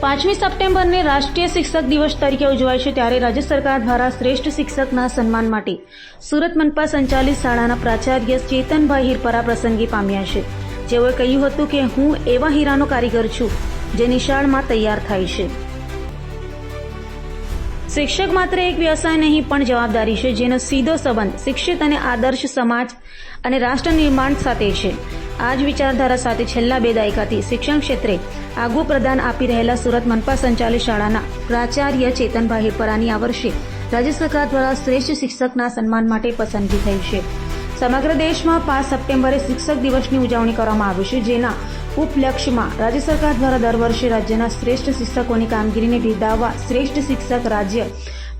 પાંચમી સપ્ટેમ્બરને રાષ્ટ્રીય શિક્ષક દિવસ તરીકે ઉજવાય છે ત્યારે રાજ્ય સરકાર દ્વારા શ્રેષ્ઠ શિક્ષકના સન્માન માટે સુરત મનપા સંચાલિત શાળાના પ્રાચાર્ય ચેતનભાઈ હિરપરા પ્રસંગી પામ્યા છે. જેઓએ કહ્યું હતું કે, હું એવા હીરાનો કારીગર છું જે નિશાળમાં તૈયાર થાય છે. શિક્ષક માત્ર એક વ્યવસાય નહીં, પણ જવાબદારી છે, જેનો સીધો સંબંધ શિક્ષિત અને આદર્શ સમાજ અને રાષ્ટ્ર નિર્માણ સાથે છે. આ જ વિચારધારા સાથે છેલ્લા બે દાયકાથી શિક્ષણ ક્ષેત્રે આગવું પ્રદાન આપી રહેલા સુરત મનપા સંચાલિત શાળાના પ્રાચાર્ય ચેતનભાઈ હિરપરાની આ વર્ષે રાજ્ય સરકાર દ્વારા શ્રેષ્ઠ શિક્ષકના સન્માન માટે પસંદગી થઈ છે. સમગ્ર દેશમાં પાંચ સપ્ટેમ્બરે શિક્ષક દિવસની ઉજવણી કરવામાં આવી છે, જેના ઉપલક્ષ્યમાં રાજ્ય સરકાર દ્વારા દર વર્ષે રાજ્યના શ્રેષ્ઠ શિક્ષકોની કામગીરીને બિરદાવવા શ્રેષ્ઠ શિક્ષક રાજ્ય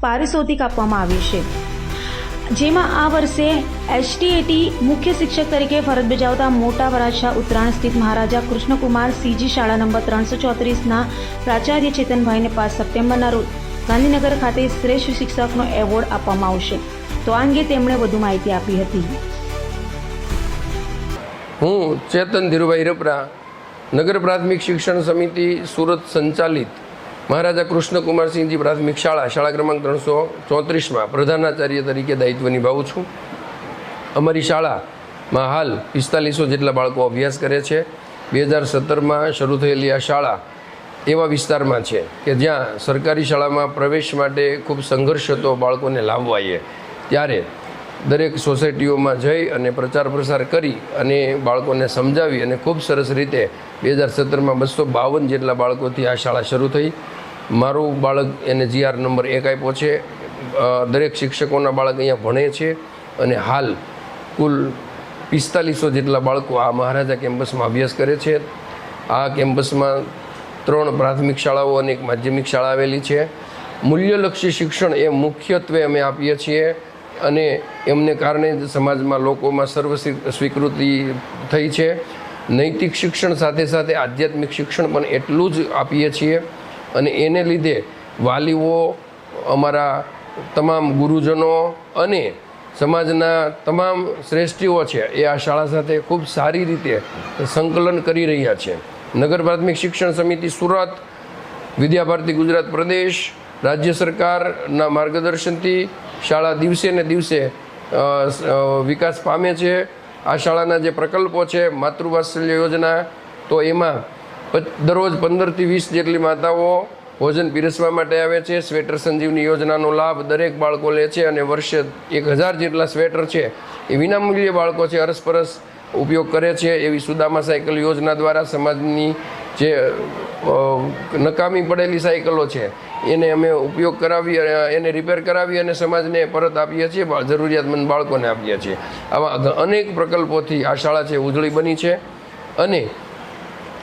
પારિતોષિક આપવામાં આવ્યું છે. જેમાં આ વર્ષે એસટીએટી મુખ્ય શિક્ષક તરીકે ફરજ બજાવતા મોટા વરાછા ઉત્તરાયણ સ્થિત મહારાજા કૃષ્ણકુમાર સીજી શાળા નંબર ત્રણસો ચોત્રીસના પ્રાચાર્ય ચેતનભાઈને પાંચ સપ્ટેમ્બરના રોજ ગાંધીનગર ખાતે શ્રેષ્ઠ શિક્ષકનો એવોર્ડ આપવામાં આવશે. તો આ અંગે તેમણે વધુ માહિતી આપી હતી. હું ચેતન ધીરુભાઈ રપરા, નગર પ્રાથમિક શિક્ષણ સમિતિ સુરત સંચાલિત મહારાજા કૃષ્ણકુમારસિંહજી પ્રાથમિક શાળા શાળા ક્રમાંક ત્રણસો ચોત્રીસમાં પ્રધાનાચાર્ય તરીકે દાયિત્વ નિભાવું છું. અમારી શાળામાં હાલ પિસ્તાલીસો જેટલા બાળકો અભ્યાસ કરે છે. બે હજાર સત્તરમાં શરૂ થયેલી આ શાળા એવા વિસ્તારમાં છે કે જ્યાં સરકારી શાળામાં પ્રવેશ માટે ખૂબ સંઘર્ષ હતો બાળકોને લાવવાએ. ત્યારે દરેક સોસાયટીઓમાં જઈ અને પ્રચાર પ્રસાર કરી અને બાળકોને સમજાવી અને ખૂબ સરસ રીતે બે હજાર સત્તરમાં બસો બાવન જેટલા બાળકોથી આ શાળા શરૂ થઈ. મારું બાળક એને જીઆર નંબર એક આપ્યો છે. દરેક શિક્ષકોના બાળક અહીંયા ભણે છે અને હાલ કુલ પિસ્તાલીસો જેટલા બાળકો આ મહારાજા કેમ્પસમાં અભ્યાસ કરે છે. આ કેમ્પસમાં ત્રણ પ્રાથમિક શાળાઓ અને એક માધ્યમિક શાળા આવેલી છે. મૂલ્યલક્ષી શિક્ષણ એ મુખ્યત્વે અમે આપીએ છીએ. અને એમને કારણે સમાજમાં લોકોમાં સર્વ સ્વીકૃતિ થઈ છે. નૈતિક શિક્ષણ સાથે સાથે આધ્યાત્મિક શિક્ષણ પણ એટલું જ આપીએ છીએ. અને એને લીધે વાલીઓ, અમારા તમામ ગુરુજનો અને સમાજના તમામ શ્રેષ્ઠીઓ છે એ આ શાળા સાથે ખૂબ સારી રીતે સંકલન કરી રહ્યા છે. નગર પ્રાથમિક શિક્ષણ સમિતિ સુરત, વિદ્યાભારતી ગુજરાત પ્રદેશ, રાજ્ય સરકારના માર્ગદર્શનથી શાળા દિવસે ને દિવસે વિકાસ પામે છે. આ શાળાના જે પ્રકલ્પો છે, માતૃવાત્સલ્ય યોજના, તો એમાં દરરોજ પંદરથી વીસ જેટલી માતાઓ ભોજન પીરસવા માટે આવે છે. સ્વેટર સંજીવની યોજનાનો લાભ દરેક બાળકો લે છે અને વર્ષે એક હજાર જેટલા સ્વેટર છે એ વિનામૂલ્યે બાળકો છે, અરસપરસ ઉપયોગ કરે છે. એવી સુદામા સાયકલ યોજના દ્વારા સમાજની જે નકામી પડેલી સાયકલો છે, એને અમે ઉપયોગ કરાવી એને રિપેર કરાવી અને સમાજને પરત આપીએ છીએ જરૂરિયાતમંદ બાળકોને આપીએ છીએ. આવા અનેક પ્રકલ્પોથી આ શાળા છે ઉજળી બની છે અને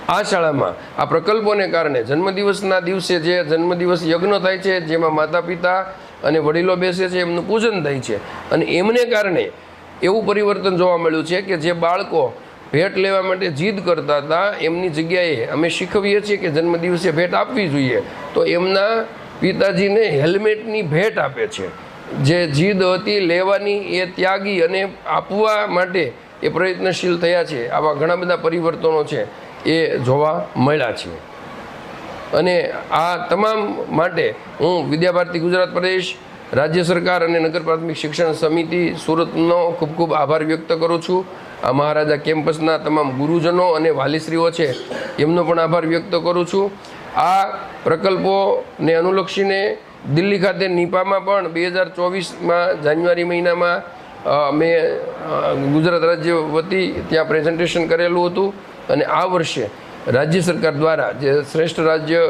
આ શાળામાં આ પ્રકલ્પોને કારણે જન્મદિવસના દિવસે જે જન્મદિવસ યજ્ઞ થાય છે, જેમાં માતા પિતા અને વડીલો બેસે છે, એમનું પૂજન થાય છે. અને એમને કારણે એવું પરિવર્તન જોવા મળ્યું છે કે જે બાળકો ભેટ લેવા માટે જીદ કરતા હતા, એમની જગ્યાએ અમે શીખવીએ છીએ કે જન્મદિવસે ભેટ આપવી જોઈએ. તો એમના પિતાજીને હેલ્મેટની ભેટ આપે છે. જે જીદ હતી લેવાની એ ત્યાગી અને આપવા માટે એ પ્રયત્નશીલ થયા છે. આવા ઘણા બધા પરિવર્તનો છે એ જોવા મળ્યા છે. અને આ તમામ માટે હું વિદ્યાભારતી ગુજરાત પ્રદેશ રાજ્ય સરકાર અને નગર પ્રાથમિક શિક્ષણ સમિતિ સુરતનો ખૂબ ખૂબ આભાર વ્યક્ત કરું છું. આ મહારાજા કેમ્પસના તમામ ગુરુજનો અને વાલીશ્રીઓ છે, એમનો પણ આભાર વ્યક્ત કરું છું. આ પ્રકલ્પોને અનુલક્ષીને દિલ્હી ખાતે નીપામાં પણ બે હજાર ચોવીસમાં જાન્યુઆરી મહિનામાં મેં ગુજરાત રાજ્ય વતી ત્યાં પ્રેઝન્ટેશન કરેલું હતું. અને આ વર્ષે રાજ્ય સરકાર દ્વારા જે શ્રેષ્ઠ રાજ્ય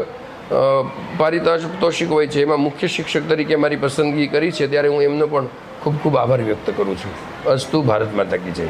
પારિતોષિક હોય છે. એમાં મુખ્ય શિક્ષક તરીકે મારી પસંદગી કરી છે. ત્યારે હું એમનો પણ ખૂબ ખૂબ આભાર વ્યક્ત કરું છું. અસ્તુ ભારત માતા કી જય.